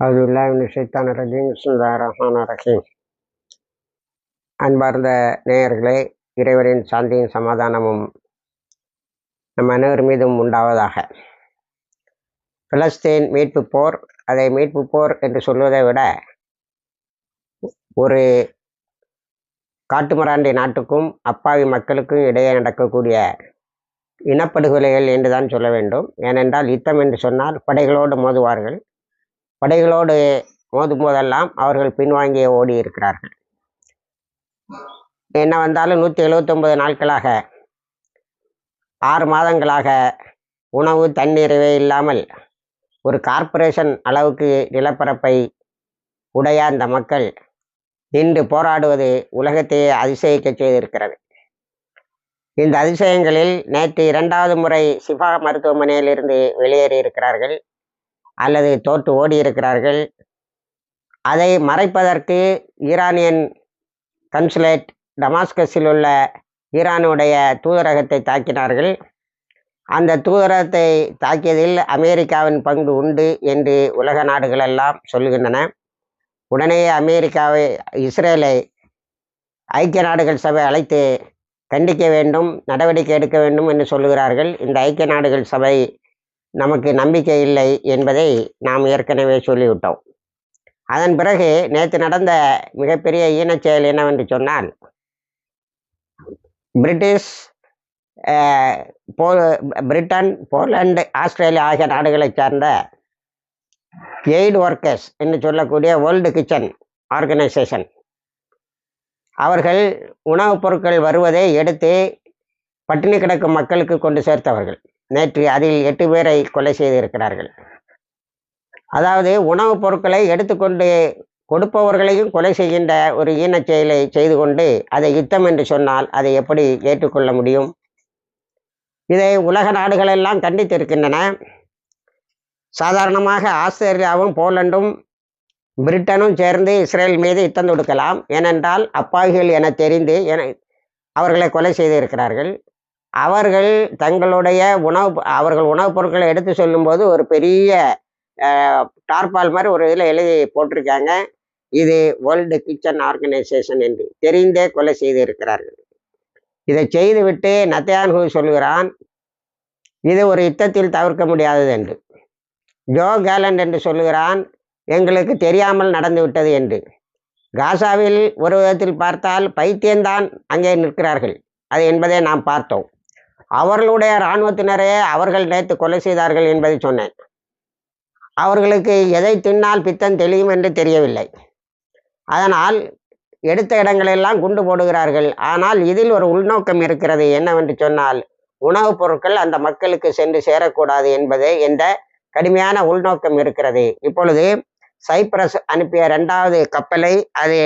அது இல்லாமல் ஷைத்தான ரஜீம். ரஹ்மான் ரஹீம். அன்பார்ந்த நேயர்களே இறைவரின் சாந்தியும் சமாதானமும் நம் அனைவர் மீதும் உண்டாவதாக. பிலஸ்தீன் மீட்பு போர் அதை மீட்பு போர் என்று சொல்வதை விட ஒரு காட்டுமராண்டி நாட்டுக்கும் அப்பாவி மக்களுக்கும் இடையே நடக்கக்கூடிய இனப்படுகொலைகள் என்றுதான் சொல்ல வேண்டும். ஏனென்றால் யுத்தம் என்று சொன்னால் படைகளோடு மோதுவார்கள். படைகளோடு மோதும் போதெல்லாம் அவர்கள் பின்வாங்கியே ஓடி இருக்கிறார்கள் என்ன வந்தாலும் நூற்றி எழுபத்தொம்பது நாட்களாக ஆறு மாதங்களாக உணவு தண்ணீரவே இல்லாமல் ஒரு கார்ப்பரேஷன் அளவுக்கு நிலப்பரப்பை உடைய அந்த மக்கள் நின்று போராடுவது உலகத்தையே அதிசயிக்க செய்திருக்கிறது. இந்த அதிசயங்களில் நேற்று இரண்டாவது முறை சிஃபா மருத்துவமனையிலிருந்து வெளியேறி இருக்கிறார்கள் அல்லது தோற்று ஓடி இருக்கிறார்கள் அதை மறைப்பதற்கு ஈரானியன் கன்சுலேட் டமாஸ்கஸில் உள்ள ஈரானுடைய தூதரகத்தை தாக்கினார்கள். அந்த தூதரகத்தை தாக்கியதில் அமெரிக்காவின் பங்கு உண்டு என்று உலக நாடுகளெல்லாம் சொல்கின்றன உடனே அமெரிக்காவை இஸ்ரேலை ஐக்கிய நாடுகள் சபை அழைத்து கண்டிக்க வேண்டும் நடவடிக்கை எடுக்க வேண்டும் என்று சொல்லுகிறார்கள். இந்த ஐக்கிய நாடுகள் சபை நமக்கு நம்பிக்கை இல்லை என்பதை நாம் ஏற்கனவே சொல்லிவிட்டோம். அதன் பிறகு நேற்று நடந்த மிகப்பெரிய ஈனச் செயல் என்னவென்று சொன்னால் பிரிட்டிஷ் போ பிரிட்டன் போலண்டு ஆஸ்திரேலியா ஆகிய நாடுகளைச் சார்ந்த எய்டு ஒர்க்கர்ஸ் என்று சொல்லக்கூடிய வேர்ல்டு கிச்சன் ஆர்கனைசேஷன் அவர்கள் உணவுப் பொருட்கள் வருவதை எடுத்து பட்டினி கிடக்கும் மக்களுக்கு கொண்டு சேர்த்தவர்கள். நேற்று அதில் எட்டு பேரை கொலை செய்திருக்கிறார்கள். அதாவது உணவுப் பொருட்களை எடுத்துக்கொண்டு கொடுப்பவர்களையும் கொலை செய்கின்ற ஒரு ஈனச் செயலை செய்து கொண்டு அதை யுத்தம் என்று சொன்னால் அதை எப்படி ஏற்றுக்கொள்ள முடியும்? இதை உலக நாடுகளெல்லாம் கண்டித்திருக்கின்றன. சாதாரணமாக ஆஸ்திரேலியாவும் போலண்டும் பிரிட்டனும் சேர்ந்து இஸ்ரேல் மீது யுத்தம் தொடுக்கலாம். ஏனென்றால் அப்பாவிகள் என தெரிந்து என அவர்களை கொலை செய்திருக்கிறார்கள். அவர்கள் தங்களுடைய உணவு அவர்கள் உணவுப் பொருட்களை எடுத்து சொல்லும்போது ஒரு பெரிய டார்பால் மாதிரி ஒரு இதில் எழுதி போட்டிருக்காங்க. இது வேர்ல்டு கிச்சன் ஆர்கனைசேஷன் என்று தெரிந்தே கொலை செய்து இருக்கிறார்கள் இதை செய்துவிட்டு நத்தையான்ஹூ சொல்கிறான் இது ஒரு யுத்தத்தில் தவிர்க்க முடியாதது என்று. ஜோ கேலண்ட் என்று சொல்லுகிறான் எங்களுக்கு தெரியாமல் நடந்துவிட்டது என்று. காசாவில் ஒரு விதத்தில் பார்த்தால் பைத்தியம்தான் அங்கே நிற்கிறார்கள். அது என்பதை நாம் பார்த்தோம். அவர்களுடைய இராணுவத்தினரே அவர்கள் நேற்று கொலை செய்தார்கள் என்பதை சொன்னேன். அவர்களுக்கு எதை தின்னால் பித்தம் தெளியும் என்று தெரியவில்லை. அதனால் எடுத்த இடங்களெல்லாம் குண்டு போடுகிறார்கள். ஆனால் இதில் ஒரு உள்நோக்கம் இருக்கிறது என்னவென்று சொன்னால் உணவுப் பொருட்கள் அந்த மக்களுக்கு சென்று சேரக்கூடாது என்பது என்ற கடுமையான உள்நோக்கம் இருக்கிறது. இப்பொழுது சைப்ரஸ் அனுப்பிய ரெண்டாவது கப்பலை அது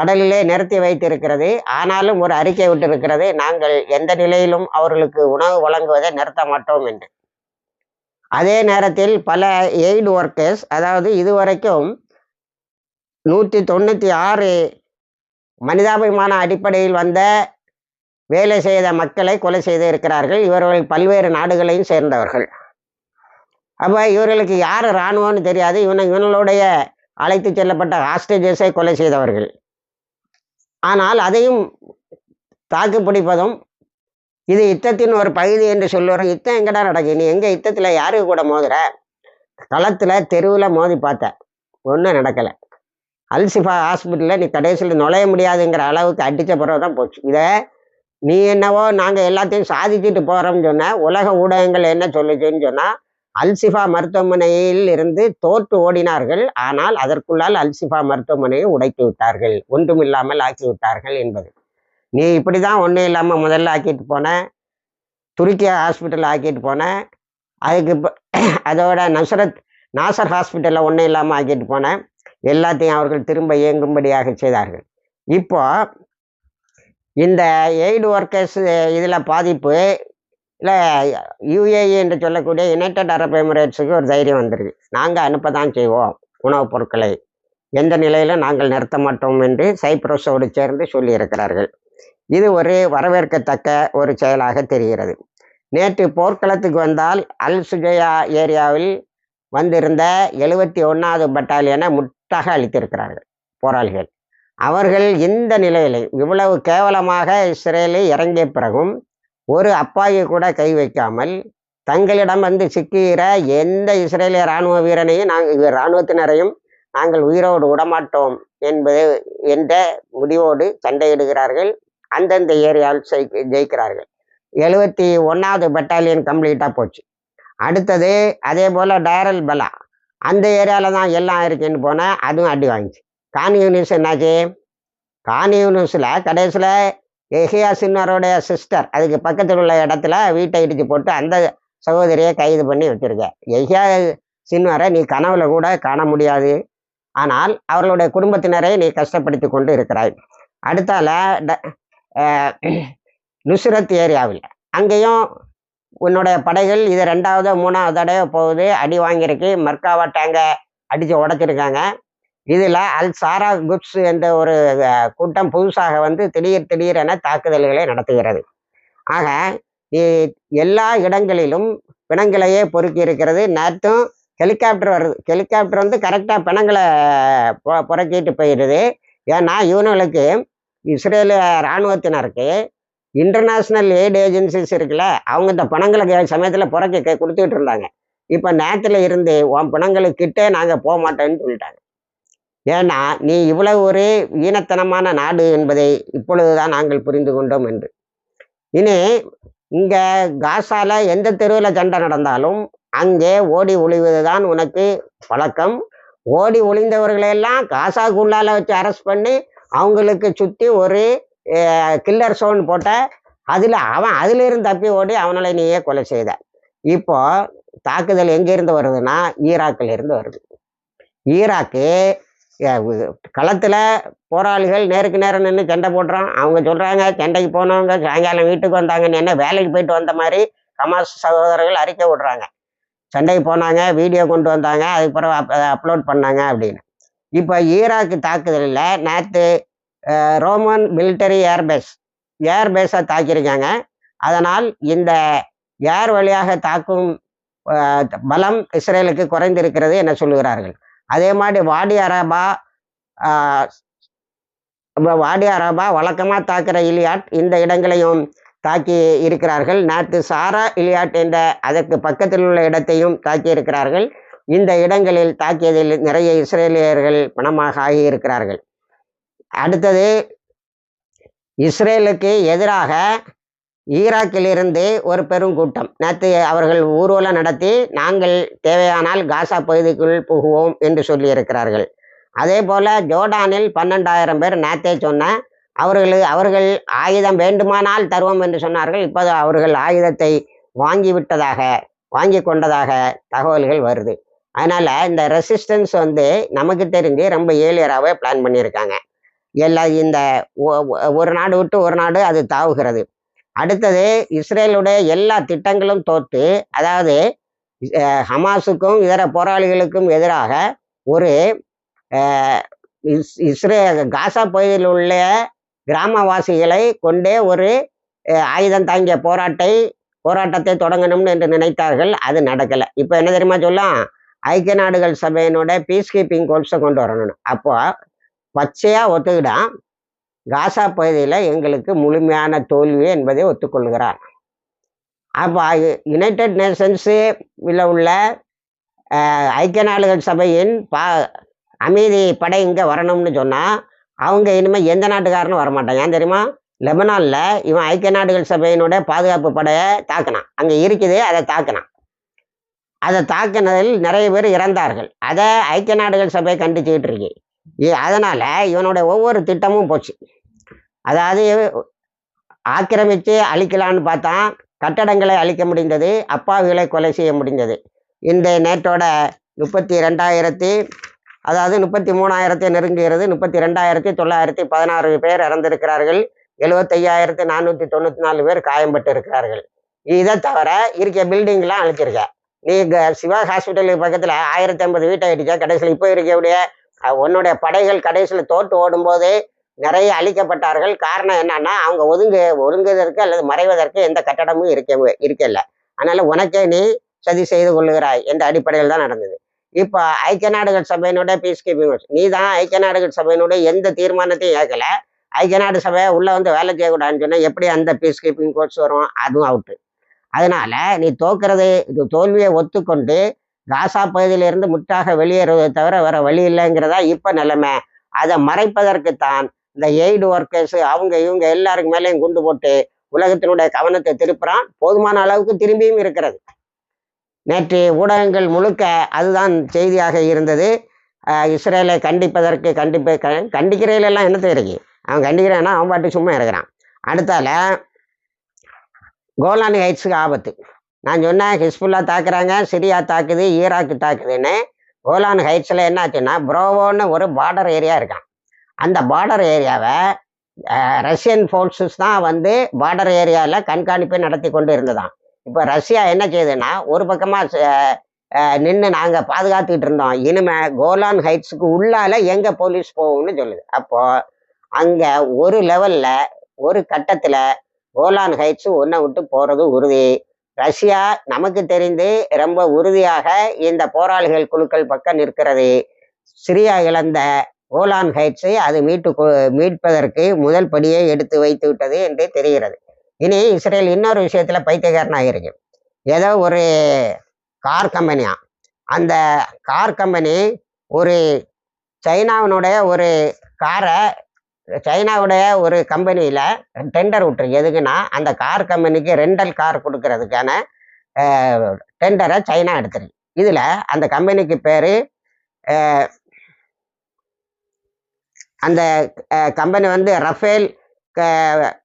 கடலிலே நிறுத்தி வைத்திருக்கிறது. ஆனாலும் ஒரு அறிக்கை விட்டிருக்கிறது நாங்கள் எந்த நிலையிலும் அவர்களுக்கு உணவு வழங்குவதை நிறுத்த மாட்டோம் என்று. அதே நேரத்தில் பல எய்டு ஒர்க்கர்ஸ் அதாவது இதுவரைக்கும் நூற்றி தொண்ணூற்றி ஆறு மனிதாபிமான அடிப்படையில் வந்த வேலை செய்த மக்களை கொலை செய்து இருக்கிறார்கள். இவர்கள் பல்வேறு நாடுகளையும் சேர்ந்தவர்கள். அப்போ இவர்களுக்கு யார் இராணுவம்னு தெரியாது. இவனை இவனுடைய அழைத்து செல்லப்பட்ட ஹாஸ்டேஜஸை கொலை செய்தவர்கள். ஆனால் அதையும் தாக்கு பிடிப்பதும் இது யுத்தத்தின் ஒரு பகுதி என்று சொல்லுவோம் யுத்தம் எங்கடா நடக்கு நீ எங்கே யுத்தத்தில் யாரு கூட மோதுற? களத்தில் தெருவில் மோதி பார்த்த. ஒன்றும் நடக்கலை. அல்சிஃபா ஹாஸ்பிட்டலில் நீ கடைசியில் நுழைய முடியாதுங்கிற அளவுக்கு அடித்த பிறகு தான் போச்சு. இதை நீ என்னவோ நாங்கள் எல்லாத்தையும் சாதிச்சுட்டு போகிறோம்னு சொன்ன. உலக ஊடகங்கள் என்ன சொல்லுச்சுன்னு சொன்னால் அல்சிஃபா மருத்துவமனையில் இருந்து தோற்று ஓடினார்கள். ஆனால் அதற்குள்ளால் அல்சிஃபா மருத்துவமனையை உடைத்து விட்டார்கள். ஒன்றும் இல்லாமல் ஆக்கி விட்டார்கள் என்பது. நீ இப்படி தான் ஒன்றும் இல்லாமல் முதல்ல ஆக்கிட்டு போன துருக்கியா ஹாஸ்பிட்டல் ஆக்கிட்டு போன அதுக்கு இப்போ அதோட நசரத் நாசர் ஹாஸ்பிட்டலில் ஒன்றும் இல்லாமல் ஆக்கிட்டு போனேன் எல்லாத்தையும் அவர்கள் திரும்ப இயங்கும்படியாக செய்தார்கள். இப்போ இந்த எய்டு ஒர்க்கர்ஸ் இதில் பாதிப்பு இல்லை யுஏஇ என்று சொல்லக்கூடிய யுனைடெட் அரப் எமிரேட்ஸுக்கு ஒரு தைரியம் வந்துருக்கு. நாங்கள் அனுப்ப தான் செய்வோம் உணவுப் பொருட்களை. எந்த நிலையிலும் நாங்கள் நிறுத்த மாட்டோம் என்று சைப்ரஸோடு சேர்ந்து சொல்லியிருக்கிறார்கள். இது ஒரு வரவேற்கத்தக்க ஒரு செயலாக தெரிகிறது. நேற்று போர்க்களத்துக்கு வந்தால் அல் சுஜயா ஏரியாவில் வந்திருந்த எழுபத்தி ஒன்றாவது பட்டாலியனை முட்டாக அளித்திருக்கிறார்கள் போராளிகள். அவர்கள் இந்த நிலையில் இவ்வளவு கேவலமாக இஸ்ரேலில் இறங்கிய பிறகும் ஒரு அப்பாயை கூட கை வைக்காமல் தங்களிடம் வந்து சிக்குகிற எந்த இஸ்ரேலிய இராணுவ வீரனையும் நாங்கள் இராணுவத்தினரையும் நாங்கள் உயிரோடு விடமாட்டோம் என்பது என்ற முடிவோடு சண்டையிடுகிறார்கள். அந்தந்த ஏரியாவில் ஜெயிக்கிறார்கள். எழுபத்தி ஒன்றாவது பட்டாலியன் கம்ப்ளீட்டாக போச்சு. அடுத்தது அதே போல் டைரல் பலா அந்த ஏரியாவில் தான் எல்லாம் இருக்குன்னு போனால் அதுவும் அடி வாங்கிச்சு. கான் யூனிஸ் என்னாச்சு? கான் யூனிஸில் கடைசியில் எஹியா சின்னாரோடைய சிஸ்டர் அதுக்கு பக்கத்தில் உள்ள இடத்துல வீட்டை இடித்து போட்டு அந்த சகோதரியை கைது பண்ணி வச்சுருக்க. எஹியா சின்வரை நீ கனவுல கூட காண முடியாது. ஆனால் அவர்களுடைய குடும்பத்தினரை நீ கஷ்டப்படுத்தி கொண்டு இருக்கிறாய். அடுத்தால ட- ஏரியாவில். அங்கேயும் உன்னுடைய படைகள் இது ரெண்டாவது மூணாவது தடவை போகுது. அடி வாங்கியிருக்கு. மர்காவா டேங்கை அடித்து உடைச்சிருக்காங்க. இதில் அல் சாரா குப்ஸ் என்ற ஒரு கூட்டம் புதுசாக வந்து திடீர் திடீரென தாக்குதல்களை நடத்துகிறது. ஆக எல்லா இடங்களிலும் பிணங்களையே பொறுக்கி இருக்கிறது நேற்றும் ஹெலிகாப்டர் வருது ஹெலிகாப்டர் வந்து கரெக்டாக பிணங்களை பொ- புறக்கிட்டு போயிடுது ஏன்னா இவனுங்களுக்கு இஸ்ரேல் இராணுவத்தினருக்கு இன்டர்நேஷ்னல் எய்ட் ஏஜென்சிஸ் இருக்குல்ல அவங்க இந்த பணங்களை சமயத்தில் புறக்க கொடுத்துக்கிட்டு இருந்தாங்க. இப்போ நேரத்தில் இருந்து உன் பிணங்களுக்கிட்டே நாங்கள் போக மாட்டோம்னு சொல்லிட்டாங்க. ஏன்னா நீ இவ்வளவு ஒரு ஈனத்தனமான நாடு என்பதை இப்பொழுதுதான் நாங்கள் புரிந்து கொண்டோம் என்று. இனி இங்க காசால எந்த தெருவில் சண்டை நடந்தாலும் அங்கே ஓடி ஒளிவதுதான் உனக்கு பழக்கம். ஓடி ஒளிந்தவர்களையெல்லாம் காசாக்குள்ளால வச்சு அரெஸ்ட் பண்ணி அவங்களுக்கு சுற்றி ஒரு கில்லர் சோன் போட்ட அதில் அவன் அதிலிருந்து தப்பி ஓடி அவனை நீயே கொலை செய்த. இப்போ தாக்குதல் எங்கேருந்து வருதுன்னா ஈராக்கில் இருந்து வருது. ஈராக்கு களத்தில் போராளிகள் நேருக்கு நேரம் நின்று சண்டை போடுறோம். அவங்க சொல்கிறாங்க சண்டைக்கு போனவங்க சாயங்காலம் வீட்டுக்கு வந்தாங்கன்னு என்ன வேலைக்கு போயிட்டு வந்த மாதிரி ஹமாஸ் சகோதரர்கள் அறிக்கை விடுறாங்க. சண்டைக்கு போனாங்க வீடியோ கொண்டு வந்தாங்க அதுக்கப்புறம் அப்லோட் பண்ணாங்க அப்படின்னு. இப்போ ஈராக்கு தாக்குதலில் நேற்று ரோமன் மிலிட்டரி ஏர்பேஸ் ஏர்பேஸை தாக்கியிருக்காங்க. அதனால் இந்த ஏர் வழியாக தாக்கும் பலம் இஸ்ரேலுக்கு குறைந்திருக்கிறது என சொல்லுகிறார்கள். அதே மாதிரி வாடி அரபா வாடி அரபா வழக்கமாக தாக்குற இலியாட் இந்த இடங்களையும் தாக்கி இருக்கிறார்கள். நேற்று சாரா இலியாட் என்ற அதற்கு பக்கத்தில் உள்ள இடத்தையும் தாக்கி இருக்கிறார்கள். இந்த இடங்களில் தாக்கியதில் நிறைய இஸ்ரேலியர்கள் பணமாக ஆகியிருக்கிறார்கள் அடுத்தது இஸ்ரேலுக்கு எதிராக ஈராக்கிலிருந்து ஒரு பெருங்கூட்டம். நேற்று அவர்கள் ஊர்வலம் நடத்தி நாங்கள் தேவையானால் காசா பகுதிக்குள் புகுவோம் என்று சொல்லியிருக்கிறார்கள். அதே போல ஜோர்டானில் பன்னெண்டாயிரம் பேர் நேத்தே சொன்ன அவர்கள் அவர்கள் ஆயுதம் வேண்டுமானால் தருவோம் என்று சொன்னார்கள். இப்போது அவர்கள் ஆயுதத்தை வாங்கி விட்டதாக வாங்கி கொண்டதாக தகவல்கள் வருது. அதனால் இந்த ரெசிஸ்டன்ஸ் வந்து நமக்கு தெரிஞ்சு ரொம்ப ஏலியராகவே பிளான் பண்ணியிருக்காங்க. எல்லா இந்த ஒ- ஒரு நாடு விட்டு ஒரு நாடு அது தாவுகிறது. அடுத்தது இஸ்ரேலுடைய எல்லா திட்டங்களும் தோற்று அதாவது ஹமாஸுக்கும் இதர போராளிகளுக்கும் எதிராக ஒரு இஸ் இஸ்ரே காசா பகுதியில் உள்ள கிராமவாசிகளை கொண்டே ஒரு ஆயுதம் தாங்கிய போராட்டை போராட்டத்தை தொடங்கணும்னு என்று நினைத்தார்கள். அது நடக்கலை. இப்போ என்ன தெரியுமா சொல்லலாம் ஐக்கிய நாடுகள் சபையினோட பீஸ் கீப்பிங் கோல்ஸை கொண்டு வரணும் அப்போ பச்சையாக ஒத்துக்கிட்டான். காசா பகுதியில் எங்களுக்கு முழுமையான தோல்வி என்பதை ஒத்துக்கொள்கிறார். அப்போ யுனைடெட் நேஷன்ஸு உள்ள ஐக்கிய நாடுகள் சபையின் பா அமைதி படை இங்கே வரணும்னு சொன்னால் அவங்க இனிமேல் எந்த நாட்டுக்காரனும் வரமாட்டாங்க. ஏன் தெரியுமா? லெபனானில் இவன் ஐக்கிய நாடுகள் சபையினுடைய பாதுகாப்பு படையை தாக்கினான். அங்கே இருக்குது அதை தாக்கினான். அதை தாக்கினதில் நிறைய பேர் இறந்தார்கள். அதை ஐக்கிய நாடுகள் சபை கண்டிச்சுக்கிட்டு இருக்கு. அதனால் இவனுடைய ஒவ்வொரு திட்டமும் போச்சு. அதாவது ஆக்கிரமித்து அழிக்கலான்னு பார்த்தா கட்டடங்களை அழிக்க முடிந்தது அப்பாவிகளை கொலை செய்ய முடிந்தது. இந்த நேற்றோட முப்பத்தி ரெண்டாயிரத்தி அதாவது முப்பத்தி மூணாயிரத்தை நெருங்குகிறது முப்பத்தி ரெண்டாயிரத்தி தொள்ளாயிரத்தி பதினாறு பேர் இறந்திருக்கிறார்கள். எழுபத்தையாயிரத்தி நானூற்றி தொண்ணூற்றி நாலு பேர் காயம்பட்டு இருக்கிறார்கள் இதை தவிர இருக்க பில்டிங்லாம் அழிச்சிருக்க. நீ சிவா ஹாஸ்பிட்டலுக்கு பக்கத்தில் ஆயிரத்தி ஐம்பது வீட்டை அடிக்க கடைசியில் இப்போ இருக்கக்கூடிய உன்னுடைய படைகள் கடைசியில் தோற்று ஓடும்போது நிறைய அழிக்கப்பட்டார்கள். காரணம் என்னன்னா அவங்க ஒதுங்கு ஒதுங்குவதற்கு அல்லது மறைவதற்கு எந்த கட்டடமும் இருக்க இருக்கல. அதனால உனக்கே நீ சதி செய்து கொள்ளுகிறாய் என்ற அடிப்படையில் தான் நடந்தது. இப்போ ஐக்கிய நாடுகள் சபையினுடைய பீஸ் கீப்பிங் நீ தான் ஐக்கிய நாடுகள் சபையினுடைய எந்த தீர்மானத்தையும் ஏற்கல. ஐக்கிய நாடு சபையை உள்ள வந்து வேலை செய்யக்கூடாதுன்னு சொன்னால் எப்படி அந்த பீஸ் கீப்பிங் கோர்ஸ் வரும்? அதுவும் அவுட்டு அதனால நீ தோக்கிறது இது தோல்வியை ஒத்துக்கொண்டு காசா பகுதியிலிருந்து முற்றாக வெளியேறுவதை தவிர வேற வழி இல்லைங்கிறதா இப்போ நிலைமை. அதை மறைப்பதற்குத்தான் இந்த எய்டு ஒர்க்கர்ஸ் அவங்க இவங்க எல்லாருக்கு மேலேயும் குண்டு போட்டு உலகத்தினுடைய கவனத்தை திருப்புறான். போதுமான அளவுக்கு திரும்பியும் இருக்கிறது. நேற்று ஊடகங்கள் முழுக்க அதுதான் செய்தியாக இருந்தது. இஸ்ரேலை கண்டிப்பதற்கு கண்டிப்ப க- என்ன எல்லாம் என்னத்தை இருக்கு அவன் கண்டிக்கிறான்னா அவன் பாட்டு சும்மா இருக்கிறான். அடுத்தால கோலானி ஹைட்ஸுக்கு ஆபத்து. நான் சொன்னேன் ஹிஸ்புல்லா தாக்குறாங்க சிரியா தாக்குது ஈராக்கு தாக்குதுன்னு. கோலான் ஹைட்ஸில் என்ன ஆச்சுன்னா ப்ரோவோன்னு ஒரு பார்டர் ஏரியா இருக்கான். அந்த பார்டர் ஏரியாவை ரஷ்யன் ஃபோர்ஸஸ் தான் வந்து பார்டர் ஏரியாவில் கண்காணிப்பை நடத்தி கொண்டு இருந்ததாம். இப்போ ரஷ்யா என்ன செய்யுதுன்னா ஒரு பக்கமாக நின்று நாங்கள் பாதுகாத்துக்கிட்டு இருந்தோம். இனிமே கோலான் ஹைட்ஸுக்கு உள்ளால எங்கே போலீஸ் போகும்னு சொல்லுது. அப்போது அங்கே ஒரு லெவலில் ஒரு கட்டத்தில் கோலான் ஹைட்ஸ் ஒன்றை விட்டு போகிறது உறுதி. ரஷ்யா நமக்கு தெரிந்து ரொம்ப உறுதியாக இந்த போராளிகள் குழுக்கள் பக்கம் நிற்கிறது. சிரியா இழந்த ஓலான் ஹைட்ஸை அது மீட்டு மீட்பதற்கு முதல் படியை எடுத்து வைத்து விட்டது என்று தெரிகிறது. இனி இஸ்ரேல் இன்னொரு விஷயத்தில் பைத்தியக்காரனாக இருக்கு ஏதோ ஒரு கார் கம்பெனியா? அந்த கார் கம்பெனி ஒரு சைனாவினுடைய ஒரு காரை சைனாவுடைய ஒரு கம்பெனியில் டெண்டர் விட்டுருக்கு எதுக்குன்னா அந்த கார் கம்பெனிக்கு ரெண்டல் கார் கொடுக்கறதுக்கான டெண்டரை சைனா எடுத்துருக்கு. இதில் அந்த கம்பெனிக்கு பேர் அந்த கம்பெனி வந்து ரஃபேல் க-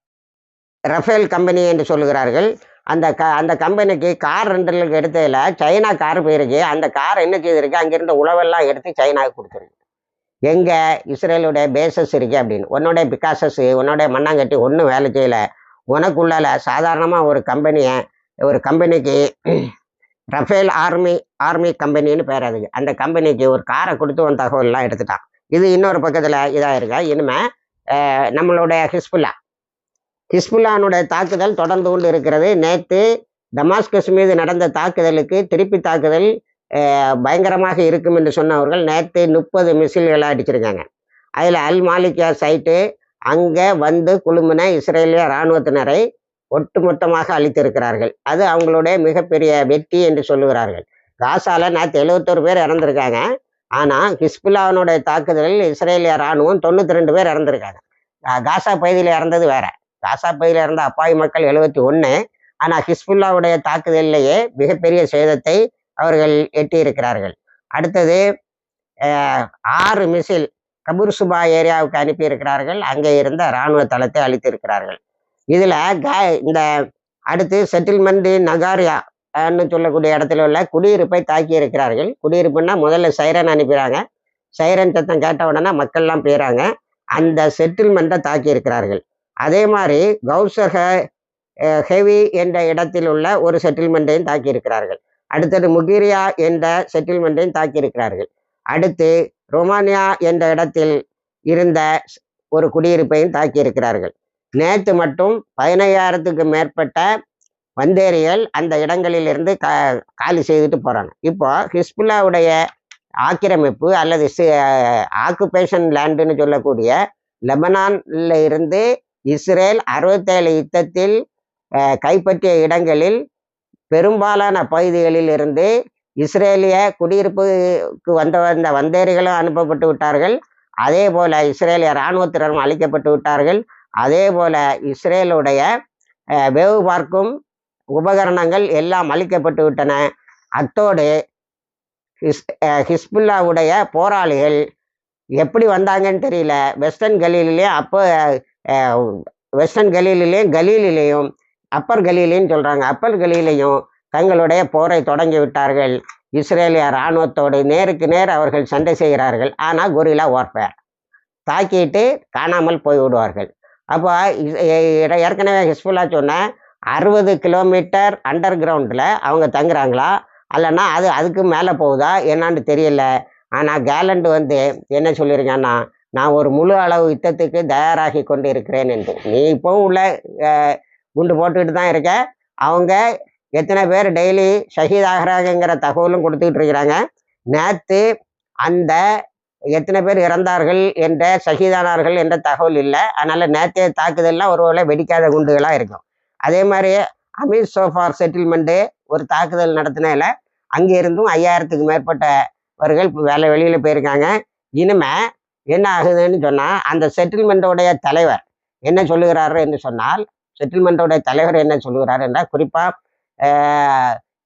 ரஃபேல் கம்பெனி என்று சொல்லுகிறார்கள். அந்த க அந்த கம்பெனிக்கு கார் ரெண்டலுக்கு எடுத்ததில் சைனா கார் போயிருக்கு. அந்த கார் என்ன செய்திருக்கு? அங்கிருந்த உழவெல்லாம் எடுத்து சைனாவுக்கு கொடுத்துருக்கு. எங்கே இஸ்ரேலுடைய பேசஸ் இருக்கு அப்படின்னு. உன்னுடைய பிகாசஸ் உன்னோடைய மண்ணாங்கட்டி ஒன்றும் வேலை செய்யலை. உனக்குள்ளால சாதாரணமாக ஒரு கம்பெனியை ஒரு கம்பெனிக்கு ரஃபேல் ஆர்மி ஆர்மி கம்பெனின்னு பேர் அதுக்கு. அந்த கம்பெனிக்கு ஒரு காரை கொடுத்து உன் தகவல்லாம் எடுத்துட்டான். இது இன்னொரு பக்கத்தில் இதாக இருக்கா இனிமே நம்மளுடைய ஹிஸ்புல்லா. ஹிஸ்புல்லானுடைய தாக்குதல் தொடர்ந்து கொண்டு இருக்கிறது. நேற்று டமாஸ்கஸ் மீது நடந்த தாக்குதலுக்கு திருப்பி தாக்குதல் பயங்கரமாக இருக்கும் என்று சொன்னவர்கள் நேற்று முப்பது மிசில்களை அடிச்சிருக்காங்க. அதில் அல் மாலிகா சைட்டு அங்கே வந்து குழுமின இஸ்ரேலிய இராணுவத்தினரை ஒட்டுமொத்தமாக அழித்திருக்கிறார்கள். அது அவங்களுடைய மிகப்பெரிய வெற்றி என்று சொல்லுகிறார்கள். காசால நேற்று எழுபத்தோரு பேர் இறந்திருக்காங்க. ஆனால் ஹிஸ்புல்லாவினுடைய தாக்குதலில் இஸ்ரேலிய இராணுவம் தொண்ணூற்றி ரெண்டு பேர் இறந்திருக்காங்க. காசா பகுதியில் இறந்தது வேற. காசா பகுதியில் இறந்த அப்பாவி மக்கள் எழுபத்தி ஒன்று ஆனால் ஹிஸ்புல்லாவுடைய தாக்குதலிலேயே மிகப்பெரிய சேதத்தை அவர்கள் எட்டியிருக்கிறார்கள். அடுத்தது அஹ், ஆறு மிசில் கபூர் சுபா ஏரியாவுக்கு அனுப்பியிருக்கிறார்கள். அங்கே இருந்த இராணுவ தளத்தை அளித்திருக்கிறார்கள் இதில் இந்த அடுத்து செட்டில்மெண்ட் நகாரியா சொல்லக்கூடிய இடத்துல உள்ள குடியிருப்பை தாக்கி இருக்கிறார்கள் குடியிருப்புன்னா முதல்ல சைரன் அனுப்பிடுறாங்க சைரன் சத்தம் கேட்ட உடனே மக்கள்லாம் போயிறாங்க அந்த செட்டில்மெண்ட்டை தாக்கி இருக்கிறார்கள் அதே மாதிரி கௌசக ஹெவி என்ற இடத்தில் உள்ள ஒரு செட்டில்மெண்ட்டையும் தாக்கி இருக்கிறார்கள் அடுத்தது முகிரியா என்ற செட்டில்மெண்ட்டையும் தாக்கி இருக்கிறார்கள் அடுத்து ரொமானியா என்ற இடத்தில் இருந்த ஒரு குடியிருப்பையும் தாக்கி இருக்கிறார்கள் நேற்று மட்டும் பதினையாயிரத்துக்கு மேற்பட்ட வந்தேரிகள் அந்த இடங்களில் இருந்து கா காலி செய்துட்டு போறாங்க. இப்போ ஹிஸ்புல்லாவுடைய ஆக்கிரமிப்பு அல்லது ஆக்குபேஷன் லேண்டுன்னு சொல்லக்கூடிய லெபனான்ல இருந்து இஸ்ரேல் அறுபத்தேழு யுத்தத்தில் கைப்பற்றிய இடங்களில் பெரும்பாலான பகுதிகளில் இருந்து இஸ்ரேலிய குடியிருப்புக்கு வந்த வந்த வந்தேரிகளும் அனுப்பப்பட்டு விட்டார்கள். அதே போல இஸ்ரேலிய இராணுவத்தினரும் அழிக்கப்பட்டு விட்டார்கள். அதே போல இஸ்ரேலுடைய வேவு பார்க்கும் உபகரணங்கள் எல்லாம் அழிக்கப்பட்டு விட்டன அத்தோடு ஹிஸ் ஹிஸ்புல்லாவுடைய போராளிகள் எப்படி வந்தாங்கன்னு தெரியல. வெஸ்டர்ன் கலீலிலையும் அப்போ வெஸ்டர்ன் கலீலிலேயும் கலீலிலையும் அப்பர் கலீலின்னு சொல்கிறாங்க அப்பர் கலீலையும் தங்களுடைய போரை தொடங்கி விட்டார்கள். இஸ்ரேலிய இராணுவத்தோடு நேருக்கு நேர் அவர்கள் சண்டை செய்கிறார்கள். ஆனால் கொரில்லா வார்ஃபேர் தாக்கிட்டு காணாமல் போய் விடுவார்கள் அப்போ ஏற்கனவே ஹிஸ்புல்லா சொன்ன அறுபது கிலோமீட்டர் அண்டர் கிரவுண்டில் அவங்க தங்குறாங்களா? அல்லனா அது அதுக்கு மேலே போகுதா? என்னான்னு தெரியல. ஆனால் கேலண்ட் வந்து என்ன சொல்லியிருக்கான்னா நான் ஒரு முழு அளவு யுத்தத்துக்கு தயாராகி கொண்டு இருக்கிறேன் என்று. நீ இப்போவும் உள்ள குண்டு போட்டுக்கிட்டு தான் இருக்க. அவங்க எத்தனை பேர் டெய்லி ஷஹீதாகிறாங்கிற தகவலும் கொடுத்துக்கிட்டு இருக்கிறாங்க. நேற்று அந்த எத்தனை பேர் இறந்தார்கள் என்ற ஷஹீதானார்கள் என்ற தகவல் இல்லை. அதனால் நேற்றைய தாக்குதல்லாம் ஒருவேளை வெடிக்காத குண்டுகளாக இருக்கும். அதே மாதிரி அமீர் சோஃபார் செட்டில்மெண்ட்டு ஒரு தாக்குதல் நடத்தினால அங்கே இருந்தும் ஐயாயிரத்துக்கு மேற்பட்டவர்கள் வேலை வெளியில் போயிருக்காங்க. இனிமே என்ன ஆகுதுன்னு சொன்னால் அந்த செட்டில்மெண்ட்டோடைய தலைவர் என்ன சொல்லுகிறாரு என்று சொன்னால் செட்டில்மெண்ட்டோடைய தலைவர் என்ன சொல்லுகிறார் என்றால் குறிப்பாக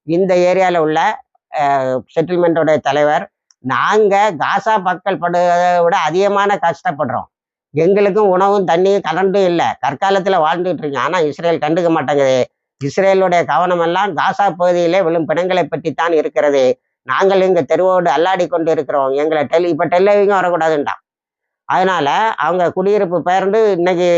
இந்த ஏரியாவில் உள்ள செட்டில்மெண்ட்டோடைய தலைவர் நாங்கள் காசா மக்கள் படுவதை விட அதிகமான கஷ்டப்படுறோம். எங்களுக்கும் உணவும் தண்ணியும் கரண்டும் இல்லை. கற்காலத்தில் வாழ்ந்துட்டு இருக்கோம். ஆனால் இஸ்ரேல் கண்டுக்க மாட்டேங்குது. இஸ்ரேலுடைய கவனமெல்லாம் காசா பகுதியிலே விழும் பிணங்களை பற்றி தான் இருக்கிறது. நாங்கள் இங்கே தெருவோடு அல்லாடி கொண்டு இருக்கிறோம் எங்களை டெல்லி இப்போ டெல்லிவிக்கும் வரக்கூடாதுன்றான் அதனால அவங்க குடியிருப்பு பெயர்ந்து இன்னைக்கு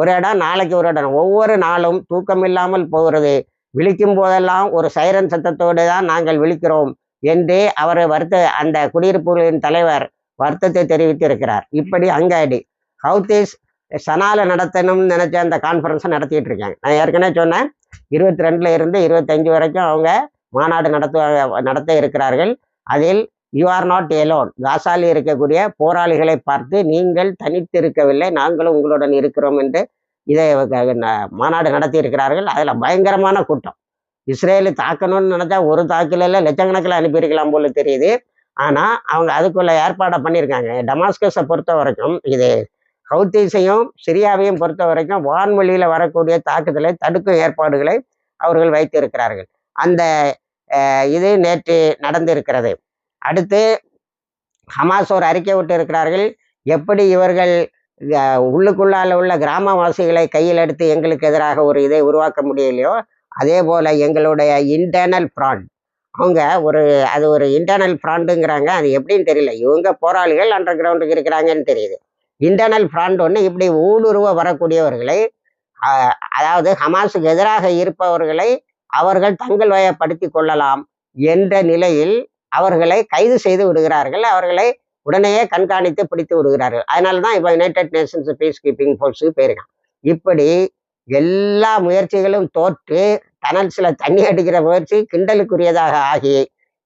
ஒரு இடம் நாளைக்கு ஒரு இடம். ஒவ்வொரு நாளும் தூக்கம் இல்லாமல் போகிறது. விழிக்கும் போதெல்லாம் ஒரு சைரன் சத்தத்தோடு தான் நாங்கள் விழிக்கிறோம் என்று அவர் வருத்த அந்த குடியிருப்புகளின் தலைவர் வருத்தத்தை தெரிவித்திருக்கிறார். இப்படி அங்காடி ஹவுத்தீஸ் சனால நடத்தணும்னு நினச்ச அந்த கான்ஃபரன்ஸை நடத்திட்டு இருக்காங்க நான் ஏற்கனவே சொன்னேன் இருபத்தி ரெண்டுல இருந்து இருபத்தஞ்சு வரைக்கும் அவங்க மாநாடு நடத்துவாங்க நடத்த இருக்கிறார்கள். அதில் யூ ஆர் நாட் எலோன் காசாலி இருக்கக்கூடிய போராளிகளை பார்த்து நீங்கள் தனித்து இருக்கவில்லை நாங்களும் உங்களுடன் இருக்கிறோம் என்று இதை மாநாடு நடத்தி இருக்கிறார்கள் அதில் பயங்கரமான கூட்டம். இஸ்ரேலு தாக்கணும்னு நினச்சா ஒரு தாக்குதலில் லட்சக்கணக்கில் அனுப்பியிருக்கலாம் போல தெரியுது. ஆனால் அவங்க அதுக்குள்ள ஏற்பாடை பண்ணியிருக்காங்க. டமாஸ்கஸை பொறுத்த வரைக்கும் இது ஹவுத்தீஸையும் சிரியாவையும் பொறுத்த வரைக்கும் வான்வெளியில் வரக்கூடிய தாக்குதலை தடுக்கும் ஏற்பாடுகளை அவர்கள் வைத்திருக்கிறார்கள். அந்த அஹ், இது நேற்று நடந்திருக்கிறது. அடுத்து ஹமாஸ் ஒரு அறிக்கை விட்டு இருக்கிறார்கள் எப்படி இவர்கள் உள்ளுக்குள்ளால் உள்ளுக்குள்ளால உள்ள கிராமவாசிகளை கையில் எடுத்து எங்களுக்கு எதிராக ஒரு இதை உருவாக்க முடியலையோ அதே போல எங்களுடைய இன்டர்னல் ஃப்ராண்ட் அவங்க ஒரு அது ஒரு இன்டர்னல் ஃப்ராண்டுங்கிறாங்க அது எப்படின்னு தெரியல. இவங்க போராளிகள் அண்டர் கிரவுண்டுக்கு இருக்கிறாங்கன்னு தெரியுது. இன்டர்னல் ஃப்ராண்ட் ஒன்று இப்படி ஊடுருவ வரக்கூடியவர்களை அதாவது ஹமாஸுக்கு எதிராக இருப்பவர்களை அவர்கள் தங்கள் வயப்படுத்தி கொள்ளலாம் என்ற நிலையில் அவர்களை கைது செய்து விடுகிறார்கள். அவர்களை உடனேயே கண்காணித்து பிடித்து விடுகிறார்கள். அதனால தான் இப்போ யுனைடெட் நேஷன்ஸ் பீஸ் கீப்பிங் ஃபோர்ஸுக்கு போயிருக்கான் இப்படி எல்லா முயற்சிகளும் தோற்று டனல்ஸில் தண்ணி அடிக்கிற முயற்சி கிண்டலுக்குரியதாக ஆகி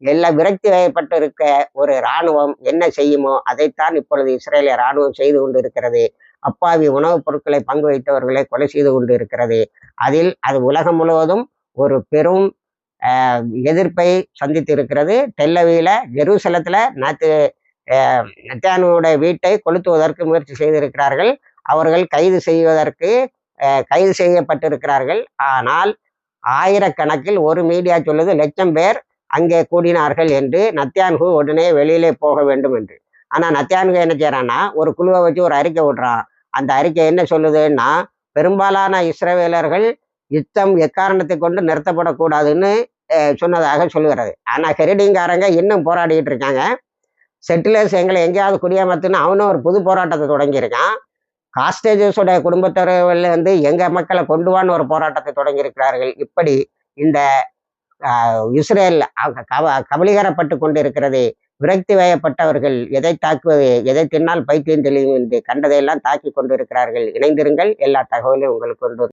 எல்லாம் விரக்தி வயப்பட்டு இருக்க ஒரு இராணுவம் என்ன செய்யுமோ அதைத்தான் இப்பொழுது இஸ்ரேலிய இராணுவம் செய்து கொண்டு இருக்கிறது அப்பாவி உணவுப் பொருட்களை பங்கு வைத்தவர்களை கொலை செய்து கொண்டு இருக்கிறது அதில் அது உலகம் முழுவதும் ஒரு பெரும் எதிர்ப்பை சந்தித்து இருக்கிறது டெல்லவியில ஜெருசலத்தில் நேற்று நத்தியானுடைய வீட்டை கொளுத்துவதற்கு முயற்சி செய்திருக்கிறார்கள். அவர்கள் கைது செய்வதற்கு கைது செய்யப்பட்டிருக்கிறார்கள். ஆனால் ஆயிரக்கணக்கில் ஒரு மீடியா சொல்லுது லட்சம் பேர் அங்கே கூடினார்கள் என்று நத்தியான்கு உடனே வெளியிலே போக வேண்டும் என்று. ஆனால் நத்தியான்கு என்ன செய்கிறான்னா ஒரு குழுவை வச்சு ஒரு அறிக்கை விடுறான். அந்த அறிக்கை என்ன சொல்லுதுன்னா பெரும்பாலான இஸ்ரவேலர்கள் யுத்தம் எக்காரணத்தை கொண்டு நிறுத்தப்படக்கூடாதுன்னு சொன்னதாக சொல்லுகிறது. ஆனால் ஹெரிடிங்காரங்க இன்னும் போராடிட்டு இருக்காங்க. செட்டிலர்ஸ் எங்களை எங்கேயாவது குடியமர்த்துன்னு அவனும் ஒரு புது போராட்டத்தை தொடங்கியிருக்கான். காஸ்டேஜஸோட குடும்பத்தவர்கள் வந்து எங்கள் மக்களை கொண்டு வான்னு ஒரு போராட்டத்தை தொடங்கியிருக்கிறார்கள். இப்படி இந்த இஸ்ரேல் கவ கபலீகரப்பட்டு கொண்டிருக்கிறது விரக்தி வயப்பட்டவர்கள் எதை தாக்குவது எதை தின்னால் பைத்தியம் தெளியும் என்று கண்டதையெல்லாம் தாக்கி கொண்டிருக்கிறார்கள். இணைந்திருங்கள். எல்லா தகவலையும் உங்களுக்கு கொண்டு